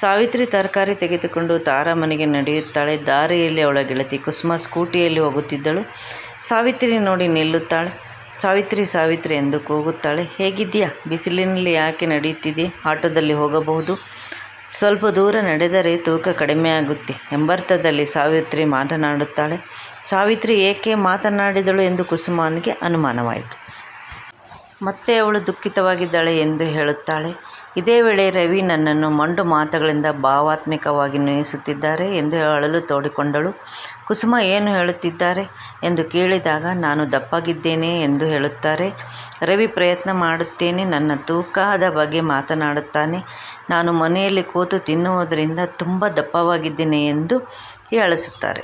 ಸಾವಿತ್ರಿ ತರಕಾರಿ ತೆಗೆದುಕೊಂಡು ತಾರಾ ಮನೆಗೆ ನಡೆಯುತ್ತಾಳೆ. ದಾರಿಯಲ್ಲಿ ಅವಳ ಗೆಳತಿ ಕುಸುಮ ಸ್ಕೂಟಿಯಲ್ಲಿ ಹೋಗುತ್ತಿದ್ದಳು. ಸಾವಿತ್ರಿ ನೋಡಿ ನಿಲ್ಲುತ್ತಾಳೆ. ಸಾವಿತ್ರಿ ಸಾವಿತ್ರಿ ಎಂದು ಕೂಗುತ್ತಾಳೆ. ಹೇಗಿದ್ದೀಯಾ? ಬಿಸಿಲಿನಲ್ಲಿ ಯಾಕೆ ನಡೆಯುತ್ತಿದೆ ಆಟೋದಲ್ಲಿ ಹೋಗಬಹುದು. ಸ್ವಲ್ಪ ದೂರ ನಡೆದರೆ ತೂಕ ಕಡಿಮೆಯಾಗುತ್ತೆ ಎಂಬರ್ಥದಲ್ಲಿ ಸಾವಿತ್ರಿ ಮಾತನಾಡುತ್ತಾಳೆ. ಸಾವಿತ್ರಿ ಏಕೆ ಮಾತನಾಡಿದಳು ಎಂದು ಕುಸುಮನಿಗೆ ಅನುಮಾನವಾಯಿತು. ಮತ್ತೆ ಅವಳು ದುಃಖಿತವಾಗಿದ್ದಾಳೆ ಎಂದು ಹೇಳುತ್ತಾಳೆ. ಇದೇ ವೇಳೆ ರವಿ ನನ್ನನ್ನು ಮಂಡು ಮಾತುಗಳಿಂದ ಭಾವಾತ್ಮಕವಾಗಿ ನೋಯಿಸುತ್ತಿದ್ದಾರೆ ಎಂದು ಅಳಲು ತೋಡಿಕೊಂಡಳು. ಕುಸುಮ ಏನು ಹೇಳುತ್ತಿದ್ದಾರೆ ಎಂದು ಕೇಳಿದಾಗ ನಾನು ದಪ್ಪಾಗಿದ್ದೇನೆ ಎಂದು ಹೇಳುತ್ತಾರೆ. ರವಿ ಪ್ರಯತ್ನ ಮಾಡುತ್ತೇನೆ, ನನ್ನ ತೂಕದ ಬಗ್ಗೆ ಮಾತನಾಡುತ್ತಾನೆ. ನಾನು ಮನೆಯಲ್ಲಿ ಕೂತು ತಿನ್ನುವುದರಿಂದ ತುಂಬ ದಪ್ಪವಾಗಿದ್ದೇನೆ ಎಂದು ಹೀಯಾಳಿಸುತ್ತಾರೆ.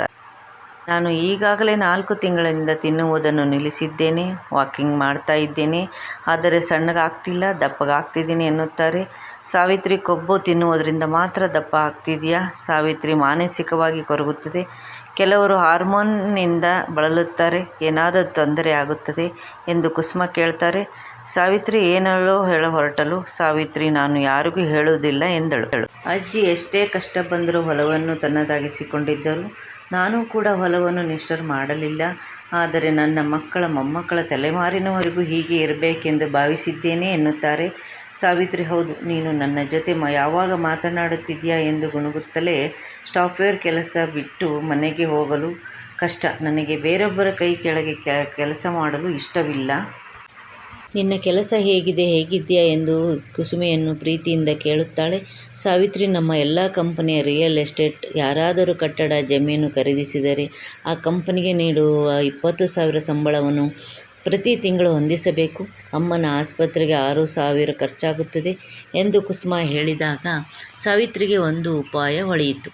ನಾನು ಈಗಾಗಲೇ ನಾಲ್ಕು ತಿಂಗಳಿಂದ ತಿನ್ನುವುದನ್ನು ನಿಲ್ಲಿಸಿದ್ದೇನೆ. ವಾಕಿಂಗ್ ಮಾಡ್ತಾ ಇದ್ದೇನೆ. ಆದರೆ ಸಣ್ಣಗಾಗ್ತಿಲ್ಲ, ದಪ್ಪಗಾಗ್ತಿದ್ದೀನಿ ಎನ್ನುತ್ತಾರೆ. ಸಾವಿತ್ರಿ ಕೊಬ್ಬು ತಿನ್ನುವುದರಿಂದ ಮಾತ್ರ ದಪ್ಪ ಆಗ್ತಿದೆಯಾ ಸಾವಿತ್ರಿ ಮಾನಸಿಕವಾಗಿ ಕೊರಗುತ್ತದೆ. ಕೆಲವರು ಹಾರ್ಮೋನ್ನಿಂದ ಬಳಲುತ್ತಾರೆ. ಏನಾದರೂ ತೊಂದರೆ ಆಗುತ್ತದೆ ಎಂದು ಕುಸುಮ ಕೇಳ್ತಾರೆ. ಸಾವಿತ್ರಿ ಏನೋ ಹೇಳ ಹೊರಟಳು. ಸಾವಿತ್ರಿ, ನಾನು ಯಾರಿಗೂ ಹೇಳುವುದಿಲ್ಲ ಎಂದಳು. ಅಜ್ಜಿ ಎಷ್ಟೇ ಕಷ್ಟ ಬಂದರೂ ಹೊಲವನ್ನು ತನ್ನದಾಗಿಸಿಕೊಂಡಿದ್ದರು. ನಾನು ಕೂಡ ಹೊಲವನ್ನು ನಿಷ್ಠುರ ಮಾಡಲಿಲ್ಲ. ಆದರೆ ನನ್ನ ಮಕ್ಕಳ ಮೊಮ್ಮಕ್ಕಳ ತಲೆಮಾರಿನವರೆಗೂ ಹೀಗೆ ಇರಬೇಕೆಂದು ಭಾವಿಸಿದ್ದೇನೆ ಎನ್ನುತ್ತಾರೆ. ಸಾವಿತ್ರಿ, ಹೌದು, ನೀನು ನನ್ನ ಜೊತೆ ಮ, ಯಾವಾಗ ಮಾತನಾಡುತ್ತಿದ್ದೀಯಾ ಎಂದು ಗುಣಗುತ್ತಲೇ ಸಾಫ್ಟ್ವೇರ್ ಕೆಲಸ ಬಿಟ್ಟು ಮನೆಗೆ ಹೋಗಲು ಕಷ್ಟ. ನನಗೆ ಬೇರೊಬ್ಬರ ಕೈ ಕೆಳಗೆ ಕೆಲಸ ಮಾಡಲು ಇಷ್ಟವಿಲ್ಲ. ನಿನ್ನ ಕೆಲಸ ಹೇಗಿದೆ, ಹೇಗಿದ್ದೀಯಾ ಎಂದು ಕುಸುಮೆಯನ್ನು ಪ್ರೀತಿಯಿಂದ ಕೇಳುತ್ತಾಳೆ. ಸಾವಿತ್ರಿ, ನಮ್ಮ ಎಲ್ಲ ಕಂಪನಿಯ ರಿಯಲ್ ಎಸ್ಟೇಟ್ ಯಾರಾದರೂ ಕಟ್ಟಡ, ಜಮೀನು ಖರೀದಿಸಿದರೆ ಆ ಕಂಪನಿಗೆ ನೀಡುವ ಇಪ್ಪತ್ತು ಸಾವಿರ ಸಂಬಳವನ್ನು ಪ್ರತಿ ತಿಂಗಳು ಹೊಂದಿಸಬೇಕು. ಅಮ್ಮನ ಆಸ್ಪತ್ರೆಗೆ ಆರು ಸಾವಿರ ಖರ್ಚಾಗುತ್ತದೆ ಎಂದು ಕುಸುಮ ಹೇಳಿದಾಗ ಸಾವಿತ್ರಿಗೆ ಒಂದು ಉಪಾಯ ಹೊಳೆಯಿತು.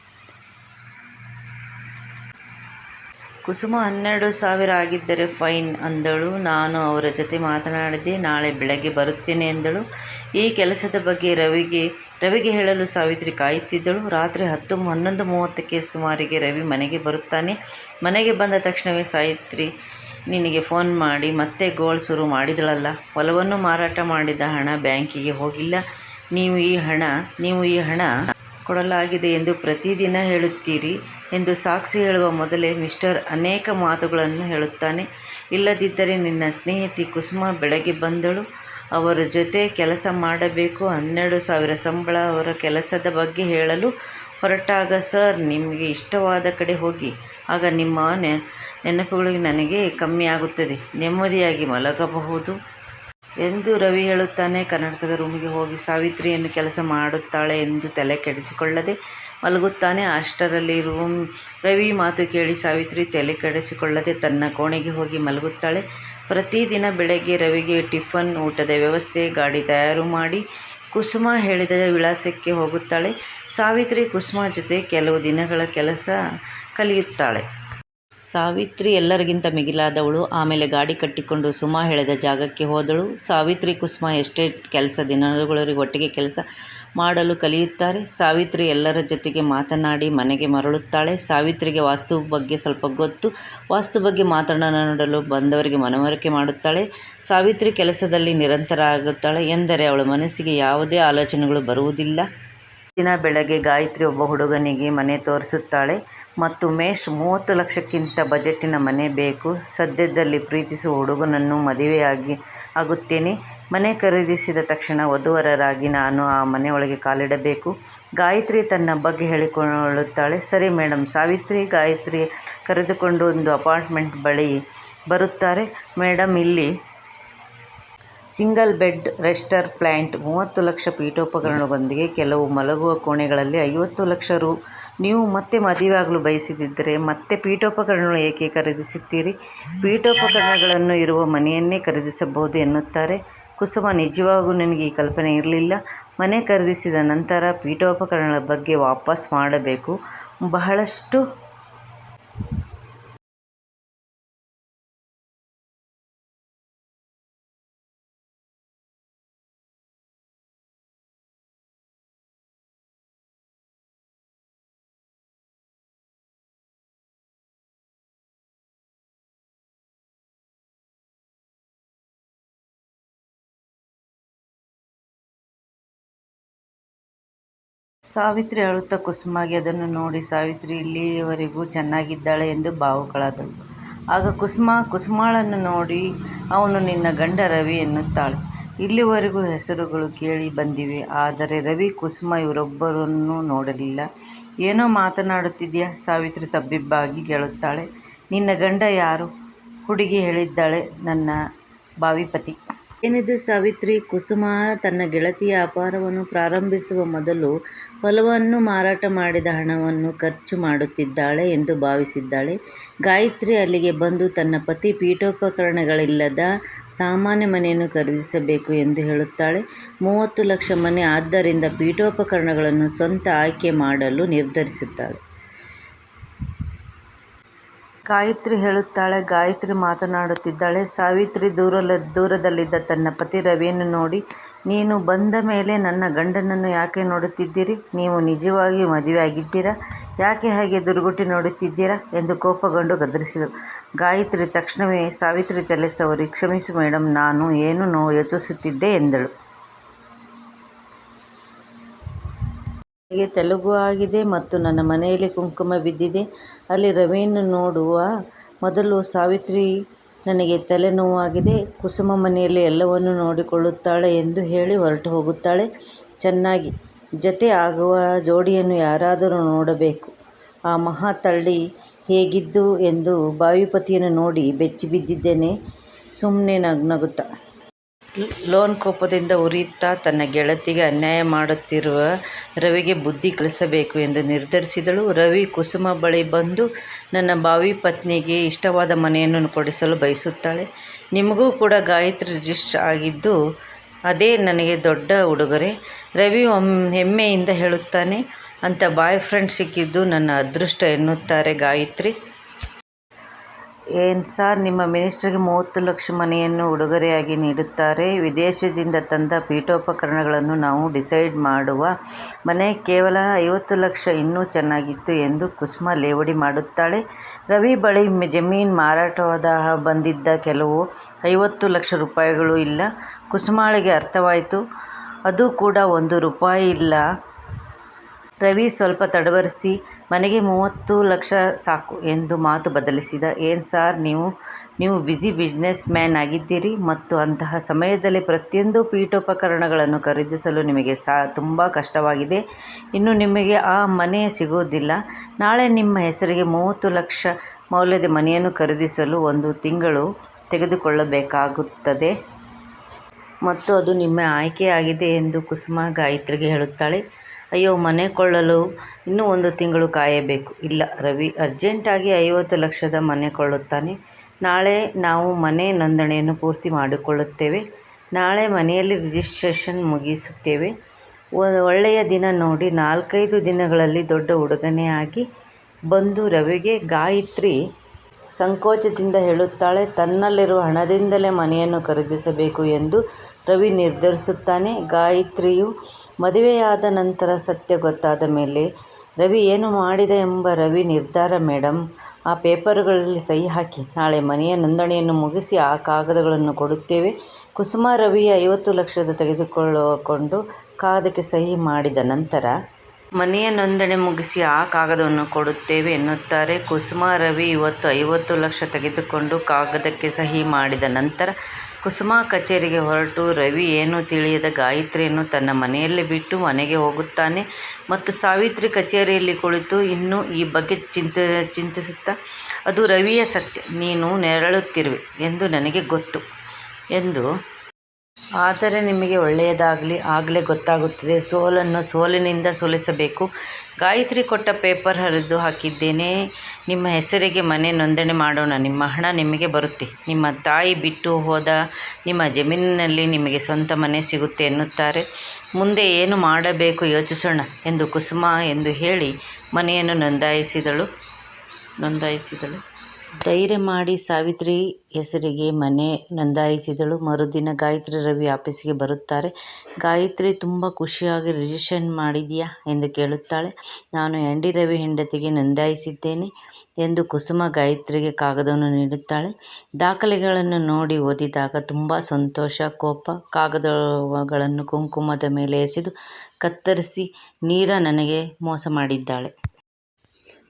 ಕುಸುಮ ಹನ್ನೆರಡು ಸಾವಿರ ಆಗಿದ್ದರೆ ಫೈನ್ ಅಂದಳು. ನಾನು ಅವರ ಜೊತೆ ಮಾತನಾಡಿದೆ. ನಾಳೆ ಬೆಳಗ್ಗೆ ಬರುತ್ತೇನೆ ಎಂದಳು. ಈ ಕೆಲಸದ ಬಗ್ಗೆ ರವಿಗೆ ರವಿಗೆ ಹೇಳಲು ಸಾವಿತ್ರಿ ಕಾಯುತ್ತಿದ್ದಳು. ರಾತ್ರಿ ಹತ್ತು, ಹನ್ನೊಂದು ಮೂವತ್ತಕ್ಕೆ ಸುಮಾರಿಗೆ ರವಿ ಮನೆಗೆ ಬರುತ್ತಾನೆ. ಮನೆಗೆ ಬಂದ ತಕ್ಷಣವೇ ಸಾವಿತ್ರಿ ನಿನಗೆ ಫೋನ್ ಮಾಡಿ, ಮತ್ತೆ ಗೋಲ್ ಶುರು ಮಾಡಿದಳಲ್ಲ. ಹೊಲವನ್ನು ಮಾರಾಟ ಮಾಡಿದ ಹಣ ಬ್ಯಾಂಕಿಗೆ ಹೋಗಿಲ್ಲ. ನೀವು ಈ ಹಣ, ನೀವು ಈ ಹಣ ಕೊಡಲಾಗಿದೆ ಎಂದು ಪ್ರತಿದಿನ ಹೇಳುತ್ತೀರಿ ಎಂದು ಸಾಕ್ಷಿ ಹೇಳುವ ಮೊದಲೇ ಮಿಸ್ಟರ್ ಅನೇಕ ಮಾತುಗಳನ್ನು ಹೇಳುತ್ತಾನೆ. ಇಲ್ಲದಿದ್ದರೆ ನಿನ್ನ ಸ್ನೇಹಿತೆ ಕುಸುಮ ಬೆಳಗ್ಗೆ ಬಂದಳು. ಅವರ ಜೊತೆ ಕೆಲಸ ಮಾಡಬೇಕು. ಹನ್ನೆರಡು ಸಾವಿರ ಸಂಬಳ ಅವರ ಕೆಲಸದ ಬಗ್ಗೆ ಹೇಳಲು ಹೊರಟಾಗ, ಸರ್, ನಿಮಗೆ ಇಷ್ಟವಾದ ಕಡೆ ಹೋಗಿ. ಆಗ ನಿಮ್ಮ ನೆನಪುಗಳು ನನಗೆ ಕಮ್ಮಿಯಾಗುತ್ತದೆ. ನೆಮ್ಮದಿಯಾಗಿ ಮಲಗಬಹುದು. ಎಂದು ರವಿ ಹೇಳುತ್ತಾನೆ. ಕರ್ನಾಟಕದ ರೂಮಿಗೆ ಹೋಗಿ ಸಾವಿತ್ರಿಯನ್ನು ಕೆಲಸ ಮಾಡುತ್ತಾಳೆ ಎಂದು ತಲೆ ಕೆಡಿಸಿಕೊಳ್ಳದೆ ಮಲಗುತ್ತಾನೆ. ಅಷ್ಟರಲ್ಲಿ ರವಿ ಮಾತು ಕೇಳಿ ಸಾವಿತ್ರಿ ತಲೆ ಕೆಡಿಸಿಕೊಳ್ಳದೆ ತನ್ನ ಕೋಣೆಗೆ ಹೋಗಿ ಮಲಗುತ್ತಾಳೆ. ಪ್ರತಿದಿನ ಬೆಳಗ್ಗೆ ರವಿಗೆ ಟಿಫನ್, ಊಟದ ವ್ಯವಸ್ಥೆ, ಗಾಡಿ ತಯಾರು ಮಾಡಿ ಕುಸುಮ ಹೇಳಿದ ವಿಳಾಸಕ್ಕೆ ಹೋಗುತ್ತಾಳೆ. ಸಾವಿತ್ರಿ ಕುಸುಮ ಜೊತೆ ಕೆಲವು ದಿನಗಳ ಕೆಲಸ ಕಲಿಯುತ್ತಾಳೆ. ಸಾವಿತ್ರಿ ಎಲ್ಲರಿಗಿಂತ ಮಿಗಿಲಾದವಳು. ಆಮೇಲೆ ಗಾಡಿ ಕಟ್ಟಿಕೊಂಡು ಸುಮಾ ಹೇಳಿದ ಜಾಗಕ್ಕೆ ಹೋದಳು. ಸಾವಿತ್ರಿ ಕುಸುಮ ಎಸ್ಟೇಟ್ ಕೆಲಸ ದಿನಗಳಿಗೆ ಒಟ್ಟಿಗೆ ಕೆಲಸ ಮಾಡಲು ಕಲಿಯುತ್ತಾರೆ. ಸಾವಿತ್ರಿ ಎಲ್ಲರ ಜೊತೆಗೆ ಮಾತನಾಡಿ ಮನೆಗೆ ಮರಳುತ್ತಾಳೆ. ಸಾವಿತ್ರಿಗೆ ವಾಸ್ತು ಬಗ್ಗೆ ಸ್ವಲ್ಪ ಗೊತ್ತು. ವಾಸ್ತು ಬಗ್ಗೆ ಮಾತನಾಡಲು ಬಂದವರಿಗೆ ಮನವರಿಕೆ ಮಾಡುತ್ತಾಳೆ. ಸಾವಿತ್ರಿ ಕೆಲಸದಲ್ಲಿ ನಿರತರಾಗುತ್ತಾಳೆ ಎಂದರೆ ಅವಳ ಮನಸ್ಸಿಗೆ ಯಾವುದೇ ಆಲೋಚನೆಗಳು ಬರುವುದಿಲ್ಲ. ದಿನ ಬೆಳಗ್ಗೆ ಗಾಯತ್ರಿ ಒಬ್ಬ ಹುಡುಗನಿಗೆ ಮನೆ ತೋರಿಸುತ್ತಾಳೆ ಮತ್ತು ಮೆಶ್ ಮೂವತ್ತು ಲಕ್ಷಕ್ಕಿಂತ ಬಜೆಟಿನ ಮನೆ ಬೇಕು. ಸದ್ಯದಲ್ಲಿ ಪ್ರೀತಿಸುವ ಹುಡುಗನನ್ನು ಮದುವೆಯಾಗಿ ಆಗುತ್ತೇನೆ. ಮನೆ ಖರೀದಿಸಿದ ತಕ್ಷಣ ವಧುವರರಾಗಿ ನಾನು ಆ ಮನೆಯೊಳಗೆ ಕಾಲಿಡಬೇಕು. ಗಾಯತ್ರಿ ತನ್ನ ಬಗ್ಗೆ ಹೇಳಿಕೊಳ್ಳುತ್ತಾಳೆ. ಸರಿ ಮೇಡಂ. ಸಾವಿತ್ರಿ, ಗಾಯತ್ರಿ ಕರೆದುಕೊಂಡು ಒಂದು ಅಪಾರ್ಟ್ಮೆಂಟ್ ಬಳಿ ಬರುತ್ತಾರೆ. ಮೇಡಂ, ಇಲ್ಲಿ ಸಿಂಗಲ್ ಬೆಡ್, ರೆಸ್ಟರ್ ಪ್ಲ್ಯಾಂಟ್ ಮೂವತ್ತು ಲಕ್ಷ ಪೀಠೋಪಕರಣಗಳೊಂದಿಗೆ ಕೆಲವು ಮಲಗುವ ಕೋಣೆಗಳಲ್ಲಿ ಐವತ್ತು ಲಕ್ಷ ರೂ. ನೀವು ಮತ್ತೆ ಮದುವೆಯಾಗಲು ಬಯಸಿದಿದ್ದರೆ ಮತ್ತೆ ಪೀಠೋಪಕರಣಗಳು ಏಕೆ ಖರೀದಿಸುತ್ತೀರಿ? ಪೀಠೋಪಕರಣಗಳನ್ನು ಇರುವ ಮನೆಯನ್ನೇ ಖರೀದಿಸಬಹುದು ಎನ್ನುತ್ತಾರೆ. ಕುಸುಮ ನಿಜವಾಗೂ ನನಗೆ ಈ ಕಲ್ಪನೆ ಇರಲಿಲ್ಲ. ಮನೆ ಖರೀದಿಸಿದ ನಂತರ ಪೀಠೋಪಕರಣಗಳ ಬಗ್ಗೆ ವಾಪಸ್ ಮಾಡಬೇಕು. ಬಹಳಷ್ಟು ಸಾವಿತ್ರಿ ಅಳುತ್ತಾ ಕುಸುಮಾಗೆ ಅದನ್ನು ನೋಡಿ ಸಾವಿತ್ರಿ ಇಲ್ಲಿಯವರೆಗೂ ಚೆನ್ನಾಗಿದ್ದಾಳೆ ಎಂದು ಭಾವುಕಳಾದಳು. ಆಗ ಕುಸುಮ ಕುಸುಮಾಳನ್ನು ನೋಡಿ ಅವನು ನಿನ್ನ ಗಂಡ ರವಿ ಎನ್ನುತ್ತಾಳೆ. ಇಲ್ಲಿವರೆಗೂ ಹೆಸರುಗಳು ಕೇಳಿ ಬಂದಿವೆ. ಆದರೆ ರವಿ, ಕುಸುಮ ಇವರೊಬ್ಬರನ್ನೂ ನೋಡಲಿಲ್ಲ. ಏನೋ ಮಾತನಾಡುತ್ತಿದ್ಯಾ ಸಾವಿತ್ರಿ ತಬ್ಬಿಬ್ಬಾಗಿ ಕೇಳುತ್ತಾಳೆ. ನಿನ್ನ ಗಂಡ ಯಾರು? ಹುಡುಗಿ ಹೇಳಿದ್ದಾಳೆ ನನ್ನ ಭಾವಿ ಪತಿ. ಏನಿದು ಸಾವಿತ್ರಿ? ಕುಸುಮ ತನ್ನ ಗೆಳತಿಯ ಅಪಾರವನ್ನು ಪ್ರಾರಂಭಿಸುವ ಮೊದಲು ಹೊಲವನ್ನು ಮಾರಾಟ ಮಾಡಿದ ಹಣವನ್ನು ಖರ್ಚು ಮಾಡುತ್ತಿದ್ದಾಳೆ ಎಂದು ಭಾವಿಸಿದ್ದಾಳೆ. ಗಾಯತ್ರಿ ಅಲ್ಲಿಗೆ ಬಂದು ತನ್ನ ಪತಿ ಪೀಠೋಪಕರಣಗಳಿಲ್ಲದ ಸಾಮಾನ್ಯ ಮನೆಯನ್ನು ಖರೀದಿಸಬೇಕು ಎಂದು ಹೇಳುತ್ತಾಳೆ. ಮೂವತ್ತು ಲಕ್ಷ ಮನೆ ಆದ್ದರಿಂದ ಪೀಠೋಪಕರಣಗಳನ್ನು ಸ್ವಂತ ಆಯ್ಕೆ ಮಾಡಲು ನಿರ್ಧರಿಸುತ್ತಾಳೆ. ಗಾಯತ್ರಿ ಹೇಳುತ್ತಾಳೆ. ಗಾಯತ್ರಿ ಮಾತನಾಡುತ್ತಿದ್ದಾಳೆ. ಸಾವಿತ್ರಿ ದೂರದಲ್ಲಿದ್ದ ತನ್ನ ಪತಿ ರವಿಯನ್ನು ನೋಡಿ, ನೀನು ಬಂದ ಮೇಲೆ ನನ್ನ ಗಂಡನನ್ನು ಯಾಕೆ ನೋಡುತ್ತಿದ್ದೀರಿ? ನೀವು ನಿಜವಾಗಿ ಮದುವೆಯಾಗಿದ್ದೀರಾ? ಯಾಕೆ ಹಾಗೆ ದುರುಗುಟ್ಟಿ ನೋಡುತ್ತಿದ್ದೀರಾ? ಎಂದು ಕೋಪಗೊಂಡು ಗದರಿಸಿದರು ಗಾಯತ್ರಿ ತಕ್ಷಣವೇ ಸಾವಿತ್ರಿ ತಲೆಸವರಿ ಕ್ಷಮಿಸಿ ಮೇಡಮ್, ನಾನು ಏನೋ ಯೋಚಿಸುತ್ತಿದ್ದೆ ಎಂದಳು. ನನಗೆ ತೆಲುಗು ಆಗಿದೆ ಮತ್ತು ನನ್ನ ಮನೆಯಲ್ಲಿ ಕುಂಕುಮ ಬಿದ್ದಿದೆ. ಅಲ್ಲಿ ರವಿಯನ್ನು ನೋಡುವ ಮೊದಲು ಸಾವಿತ್ರಿ ನನಗೆ ತಲೆನೋವಾಗಿದೆ ಕುಸುಮ ಮನೆಯಲ್ಲಿ ಎಲ್ಲವನ್ನೂ ನೋಡಿಕೊಳ್ಳುತ್ತಾಳೆ ಎಂದು ಹೇಳಿ ಹೊರಟುಹೋಗುತ್ತಾಳೆ. ಚೆನ್ನಾಗಿ ಜೊತೆ ಆಗುವ ಜೋಡಿಯನ್ನು ಯಾರಾದರೂ ನೋಡಬೇಕು. ಆ ಮಹಾ ತಳ್ಳಿ ಹೇಗಿದ್ದು ಎಂದು ಬಾವಿಪತಿಯನ್ನು ನೋಡಿ ಬೆಚ್ಚಿ ಬಿದ್ದಿದ್ದೇನೆ ಸುಮ್ಮನೆ ಸುಮ್ನೆ ನಗುತ್ತಾ. ಲೋನ್ ಕೋಪದಿಂದ ಉರಿಯುತ್ತಾ ತನ್ನ ಗೆಳತಿಗೆ ಅನ್ಯಾಯ ಮಾಡುತ್ತಿರುವ ರವಿಗೆ ಬುದ್ಧಿ ಕಲಿಸಬೇಕು ಎಂದು ನಿರ್ಧರಿಸಿದಳು. ರವಿ ಕುಸುಮ ಬಳಿ ಬಂದು, ನನ್ನ ಭಾವಿ ಪತ್ನಿಗೆ ಇಷ್ಟವಾದ ಮನೆಯನ್ನು ಕೊಡಿಸಲು ಬಯಸುತ್ತಾಳೆ. ನಿಮಗೂ ಕೂಡ ಗಾಯತ್ರಿ ರಿಜಿಸ್ಟರ್ ಆಗಿದ್ದು, ಅದೇ ನನಗೆ ದೊಡ್ಡ ಉಡುಗೊರೆ. ರವಿ ಹೆಮ್ಮೆಯಿಂದ ಹೇಳುತ್ತಾನೆ. ಅಂಥ ಬಾಯ್ ಫ್ರೆಂಡ್ ಸಿಕ್ಕಿದ್ದು ನನ್ನ ಅದೃಷ್ಟ ಎನ್ನುತ್ತಾರೆ ಗಾಯತ್ರಿ. ಏನ್ ಸಾರ್, ನಿಮ್ಮ ಮಿನಿಸ್ಟರ್ಗೆ ಮೂವತ್ತು ಲಕ್ಷ ಮನೆಯನ್ನು ಉಡುಗೊರೆಯಾಗಿ ನೀಡುತ್ತಾರೆ. ವಿದೇಶದಿಂದ ತಂದ ಪೀಠೋಪಕರಣಗಳನ್ನು ನಾವು ಡಿಸೈಡ್ ಮಾಡುವ ಮನೆ ಕೇವಲ ಐವತ್ತು ಲಕ್ಷ ಇನ್ನೂ ಚೆನ್ನಾಗಿತ್ತು ಎಂದು ಕುಸುಮ ಲೇವಡಿ ಮಾಡುತ್ತಾಳೆ. ರವಿ ಬಳಿ ಜಮೀನು ಮಾರಾಟವಾದ ಬಂದಿದ್ದ ಕೆಲವು ಐವತ್ತು ಲಕ್ಷ ರೂಪಾಯಿಗಳು ಇಲ್ಲ. ಕುಸುಮಾಳಿಗೆ ಅರ್ಥವಾಯಿತು. ಅದು ಕೂಡ ಒಂದು ರೂಪಾಯಿ ಇಲ್ಲ. ರವಿ ಸ್ವಲ್ಪ ತಡವರಿಸಿ, ಮನೆಗೆ ಮೂವತ್ತು ಲಕ್ಷ ಸಾಕು ಎಂದು ಮಾತು ಬದಲಿಸಿದ. ಏನ್ ಸಾರ್, ನೀವು ನೀವು ಬ್ಯುಸಿ ಬಿಸ್ನೆಸ್ ಮ್ಯಾನ್ ಆಗಿದ್ದೀರಿ ಮತ್ತು ಅಂತಹ ಸಮಯದಲ್ಲಿ ಪ್ರತಿಯೊಂದು ಪೀಠೋಪಕರಣಗಳನ್ನು ಖರೀದಿಸಲು ನಿಮಗೆ ಸಾ ತುಂಬ ಕಷ್ಟವಾಗಿದೆ. ಇನ್ನು ನಿಮಗೆ ಆ ಮನೆ ಸಿಗುವುದಿಲ್ಲ. ನಾಳೆ ನಿಮ್ಮ ಹೆಸರಿಗೆ ಮೂವತ್ತು ಲಕ್ಷ ಮೌಲ್ಯದ ಮನೆಯನ್ನು ಖರೀದಿಸಲು ಒಂದು ತಿಂಗಳು ತೆಗೆದುಕೊಳ್ಳಬೇಕಾಗುತ್ತದೆ. ಮತ್ತು ಅದು ನಿಮ್ಮ ಆಯ್ಕೆಯಾಗಿದೆ ಎಂದು ಕುಸುಮ ಗಾಯತ್ರಿಗೆ ಹೇಳುತ್ತಾಳೆ. ಅಯ್ಯೋ, ಮನೆ ಕೊಳ್ಳಲು ಇನ್ನೂ ಒಂದು ತಿಂಗಳು ಕಾಯಬೇಕು. ಇಲ್ಲ, ರವಿ ಅರ್ಜೆಂಟಾಗಿ ಐವತ್ತು ಲಕ್ಷದ ಮನೆ ಕೊಳ್ಳುತ್ತಾನೆ. ನಾಳೆ ನಾವು ಮನೆ ನೋಂದಣಿಯನ್ನು ಪೂರ್ತಿ ಮಾಡಿಕೊಳ್ಳುತ್ತೇವೆ. ನಾಳೆ ಮನೆಯಲ್ಲಿ ರಿಜಿಸ್ಟ್ರೇಷನ್ ಮುಗಿಸುತ್ತೇವೆ. ಒಳ್ಳೆಯ ದಿನ ನೋಡಿ ನಾಲ್ಕೈದು ದಿನಗಳಲ್ಲಿ ದೊಡ್ಡ ಉಡುಗೊರೆಯಾಗಿ ಬಂದು ರವಿಗೆ ಗಾಯತ್ರಿ ಸಂಕೋಚದಿಂದ ಹೇಳುತ್ತಾಳೆ. ತನ್ನಲ್ಲಿರುವ ಹಣದಿಂದಲೇ ಮನೆಯನ್ನು ಖರೀದಿಸಬೇಕು ಎಂದು ರವಿ ನಿರ್ಧರಿಸುತ್ತಾನೆ. ಗಾಯತ್ರಿಯು ಮದುವೆಯಾದ ನಂತರ ಸತ್ಯ ಗೊತ್ತಾದ ಮೇಲೆ ರವಿ ಏನು ಮಾಡಿದ ಎಂಬ ರವಿ ನಿರ್ಧಾರ ಮೇಡಮ್, ಆ ಪೇಪರುಗಳಲ್ಲಿ ಸಹಿ ಹಾಕಿ. ನಾಳೆ ಮನೆಯ ನೋಂದಣಿಯನ್ನು ಮುಗಿಸಿ ಆ ಕಾಗದಗಳನ್ನು ಕೊಡುತ್ತೇವೆ. ಕುಸುಮ ರವಿಯ ಐವತ್ತು ಲಕ್ಷದ ತೆಗೆದುಕೊಂಡು ಕಾಗದಕ್ಕೆ ಸಹಿ ಮಾಡಿದ ನಂತರ ಮನೆಯ ನೋಂದಣಿ ಮುಗಿಸಿ ಆ ಕಾಗದವನ್ನು ಕೊಡುತ್ತೇವೆ ಎನ್ನುತ್ತಾರೆ. ಕುಸುಮಾ ರವಿ ಇವತ್ತು ಐವತ್ತು ಲಕ್ಷ ತೆಗೆದುಕೊಂಡು ಕಾಗದಕ್ಕೆ ಸಹಿ ಮಾಡಿದ ನಂತರ ಕುಸುಮಾ ಕಚೇರಿಗೆ ಹೊರಟು ರವಿ ಏನು ತಿಳಿಯದ ಗಾಯತ್ರಿಯನ್ನು ತನ್ನ ಮನೆಯಲ್ಲೇ ಬಿಟ್ಟು ಮನೆಗೆ ಹೋಗುತ್ತಾನೆ ಮತ್ತು ಸಾವಿತ್ರಿ ಕಚೇರಿಯಲ್ಲಿ ಕುಳಿತು ಇನ್ನೂ ಈ ಬಗ್ಗೆ ಚಿಂತಿಸುತ್ತಾ, ಅದು ರವಿಯ ಸತ್ಯ. ನೀನು ನೆರಳುತ್ತಿರುವೆ ಎಂದು ನನಗೆ ಗೊತ್ತು ಎಂದು ಆದರೆ ನಿಮಗೆ ಒಳ್ಳೆಯದಾಗಲಿ. ಆಗಲೇ ಗೊತ್ತಾಗುತ್ತದೆ. ಸೋಲನ್ನು ಸೋಲಿನಿಂದ ಸೋಲಿಸಬೇಕು. ಗಾಯತ್ರಿ ಕೊಟ್ಟ ಪೇಪರ್ ಹರಿದು ಹಾಕಿದ್ದೇನೆ. ನಿಮ್ಮ ಹೆಸರಿಗೆ ಮನೆ ನೋಂದಣಿ ಮಾಡೋಣ. ನಿಮ್ಮ ಹಣ ನಿಮಗೆ ಬರುತ್ತೆ. ನಿಮ್ಮ ತಾಯಿ ಬಿಟ್ಟು ಹೋದ ನಿಮ್ಮ ಜಮೀನಿನಲ್ಲಿ ನಿಮಗೆ ಸ್ವಂತ ಮನೆ ಸಿಗುತ್ತೆ ಎನ್ನುತ್ತಾರೆ. ಮುಂದೆ ಏನು ಮಾಡಬೇಕು ಯೋಚಿಸೋಣ ಎಂದು ಕುಸುಮ ಎಂದು ಹೇಳಿ ಮನೆಯನ್ನು ನೋಂದಾಯಿಸಿದಳು. ಧೈರ್ಯ ಮಾಡಿ ಸಾವಿತ್ರಿ ಹೆಸರಿಗೆ ಮನೆ ನೋಂದಾಯಿಸಿದಳು. ಮರುದಿನ ಗಾಯತ್ರಿ ರವಿ ಆಫೀಸಿಗೆ ಬರುತ್ತಾರೆ. ಗಾಯತ್ರಿ ತುಂಬ ಖುಷಿಯಾಗಿ ರಿಜಿಸ್ಟ್ರೇಷನ್ ಮಾಡಿದ್ಯಾ ಎಂದು ಕೇಳುತ್ತಾಳೆ. ನಾನು. ಡಿ. ರವಿ ಹೆಂಡತಿಗೆ ನೋಂದಾಯಿಸಿದ್ದೇನೆ ಎಂದು ಕುಸುಮ ಗಾಯತ್ರಿಗೆ ಕಾಗದವನ್ನು ನೀಡುತ್ತಾಳೆ. ದಾಖಲೆಗಳನ್ನು ನೋಡಿ ಓದಿದಾಗ ತುಂಬ ಸಂತೋಷ, ಕೋಪ. ಕಾಗದಗಳನ್ನು ಕುಂಕುಮದ ಮೇಲೆ ಎಸೆದು ಕತ್ತರಿಸಿ ನೀರ ನನಗೆ ಮೋಸ ಮಾಡಿದ್ದಾಳೆ.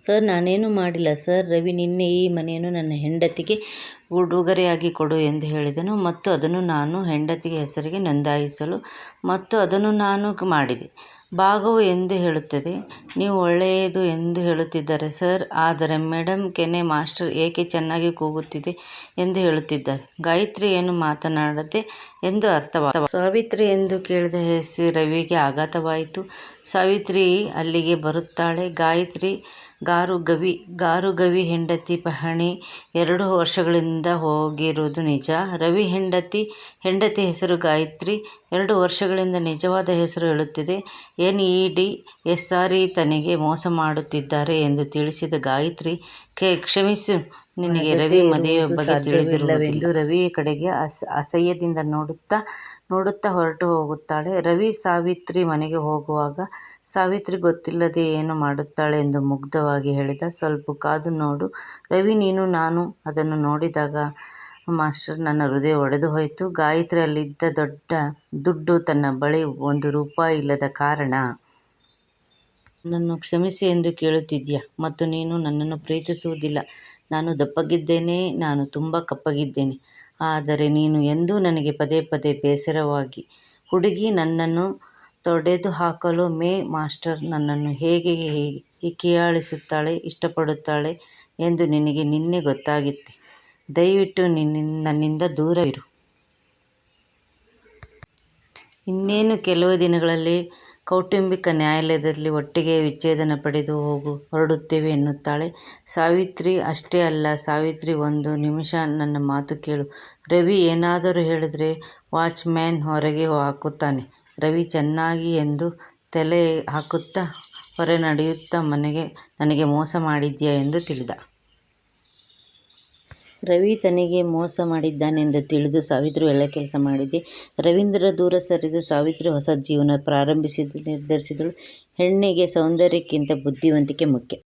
ಸರ್, ನಾನೇನು ಮಾಡಿಲ್ಲ ಸರ್. ರವಿ ನಿನ್ನೆ ಈ ಮನೆಯನ್ನು ನನ್ನ ಹೆಂಡತಿಗೆ ಉಡುಗೊರೆಯಾಗಿ ಕೊಡು ಎಂದು ಹೇಳಿದನು ಮತ್ತು ಅದನ್ನು ನಾನು ಹೆಂಡತಿಯ ಹೆಸರಿಗೆ ನೋಂದಾಯಿಸಲು ಮತ್ತು ಅದನ್ನು ನಾನು ಮಾಡಿದೆ. ಭಾಗವು ಎಂದು ಹೇಳುತ್ತದೆ. ನೀವು ಒಳ್ಳೆಯದು ಎಂದು ಹೇಳುತ್ತಿದ್ದಾರೆ ಸರ್. ಆದರೆ ಮೇಡಮ್ ಕೆನೆ ಮಾಸ್ಟರ್ ಏಕೆ ಚೆನ್ನಾಗಿ ಕೂಗುತ್ತಿದೆ ಎಂದು ಹೇಳುತ್ತಿದ್ದಾರೆ. ಗಾಯತ್ರಿ ಏನು ಮಾತನಾಡದೆ ಎಂದು ಅರ್ಥವಾಯಿತು ಸಾವಿತ್ರಿ ಎಂದು ಕೇಳಿದ ಹೆಸರು ರವಿಗೆ ಆಘಾತವಾಯಿತು. ಸಾವಿತ್ರಿ ಅಲ್ಲಿಗೆ ಬರುತ್ತಾಳೆ. ಗಾಯತ್ರಿ ಗಾರುಗವಿ. ಗಾರುಗವಿ ಹೆಂಡತಿ ಪಹಣಿ ಎರಡು ವರ್ಷಗಳಿಂದ ಹೋಗಿರುವುದು ನಿಜ. ರವಿ ಹೆಂಡತಿ ಹೆಂಡತಿ ಹೆಸರು ಗಾಯತ್ರಿ. ಎರಡು ವರ್ಷಗಳಿಂದ ನಿಜವಾದ ಹೆಸರು ಹೇಳುತ್ತಿದೆ. ಎನ್. ಇ. ಡಿ. ಎಸ್. ಸಾರಿ ತನಗೆ ಮೋಸ ಮಾಡುತ್ತಿದ್ದಾರೆ ಎಂದು ತಿಳಿಸಿದ ಗಾಯತ್ರಿ, ಕ್ಷಮಿಸು ನಿನಗೆ ರವಿ ಮದುವೆಯ ಬಗ್ಗೆ ತಿಳಿದಿರುವುದಿಲ್ಲವೆಂದು ರವಿಯ ಕಡೆಗೆ ಅಸ ಅಸಹ್ಯದಿಂದ ನೋಡುತ್ತಾ ನೋಡುತ್ತಾ ಹೊರಟು ಹೋಗುತ್ತಾಳೆ. ರವಿ ಸಾವಿತ್ರಿ ಮನೆಗೆ ಹೋಗುವಾಗ ಸಾವಿತ್ರಿ ಗೊತ್ತಿಲ್ಲದೆ ಏನು ಮಾಡುತ್ತಾಳೆ ಎಂದು ಮುಗ್ಧವಾಗಿ ಹೇಳಿದ. ಸ್ವಲ್ಪ ಕಾದು ನೋಡು ರವಿ ನೀನು ನಾನು ಅದನ್ನು ನೋಡಿದಾಗ ಮಾಸ್ಟರ್ ನನ್ನ ಹೃದಯ ಒಡೆದು ಹೋಯಿತು. ಗಾಯತ್ರಿ ಅಲ್ಲಿದ್ದ ದುಡ್ಡು ತನ್ನ ಬಳಿ ಒಂದು ರೂಪಾಯಿ ಇಲ್ಲದ ಕಾರಣ. ನನ್ನನ್ನು ಕ್ಷಮಿಸಿ ಎಂದು ಕೇಳುತ್ತಿದ್ಯಾ ಮತ್ತು ನೀನು ನನ್ನನ್ನು ಪ್ರೀತಿಸುವುದಿಲ್ಲ. ನಾನು ದಪ್ಪಗಿದ್ದೇನೆ. ನಾನು ತುಂಬ ಕಪ್ಪಗಿದ್ದೇನೆ. ಆದರೆ ನೀನು ಎಂದೂ ನನಗೆ ಪದೇ ಪದೇ ಬೇಸರವಾಗಿ ಹುಡುಗಿ ನನ್ನನ್ನು ತೊಡೆದು ಹಾಕಲು ಮೇ ಮಾಸ್ಟರ್ ನನ್ನನ್ನು ಹೇಗೆ ಹೀಯಾಳಿಸುತ್ತಾಳೆ, ಇಷ್ಟಪಡುತ್ತಾಳೆ ಎಂದು ನಿನಗೆ ನಿನ್ನೆ ಗೊತ್ತಾಗಿತ್ತೆ. ದಯವಿಟ್ಟು ನನ್ನಿಂದ ದೂರವಿರು. ಇನ್ನೇನು ಕೆಲವು ದಿನಗಳಲ್ಲಿ ಕೌಟುಂಬಿಕ ನ್ಯಾಯಾಲಯದಲ್ಲಿ ಒಟ್ಟಿಗೆ ವಿಚ್ಛೇದನ ಪಡೆದು ಹೋಗು, ಹೊರಡುತ್ತೇವೆ ಎನ್ನುತ್ತಾಳೆ ಸಾವಿತ್ರಿ. ಅಷ್ಟೇ ಅಲ್ಲ, ಸಾವಿತ್ರಿ, ಒಂದು ನಿಮಿಷ ನನ್ನ ಮಾತು ಕೇಳು. ರವಿ ಏನಾದರೂ ಹೇಳಿದರೆ ವಾಚ್ ಮ್ಯಾನ್ ಹೊರಗೆ ಹಾಕುತ್ತಾನೆ. ರವಿ ಚೆನ್ನಾಗಿ ಎಂದು ತಲೆ ಹಾಕುತ್ತಾ ಹೊರ ನಡೆಯುತ್ತಾ ನನಗೆ ಮೋಸ ಮಾಡಿದ್ಯಾ ಎಂದು ತಿಳಿದ. ರವಿ ತನಗೆ ಮೋಸ ಮಾಡಿದ್ದಾನೆಂದು ತಿಳಿದು ಸಾವಿತ್ರಿ ಒಳ್ಳೆಯ ಕೆಲಸ ಮಾಡಿದೆ. ರವೀಂದ್ರ ದೂರ ಸರಿದು ಸಾವಿತ್ರಿ ಹೊಸ ಜೀವನ ಪ್ರಾರಂಭಿಸಲು ನಿರ್ಧರಿಸಿದಳು. ಹೆಣ್ಣಿಗೆ ಸೌಂದರ್ಯಕ್ಕಿಂತ ಬುದ್ಧಿವಂತಿಕೆ ಮುಖ್ಯ.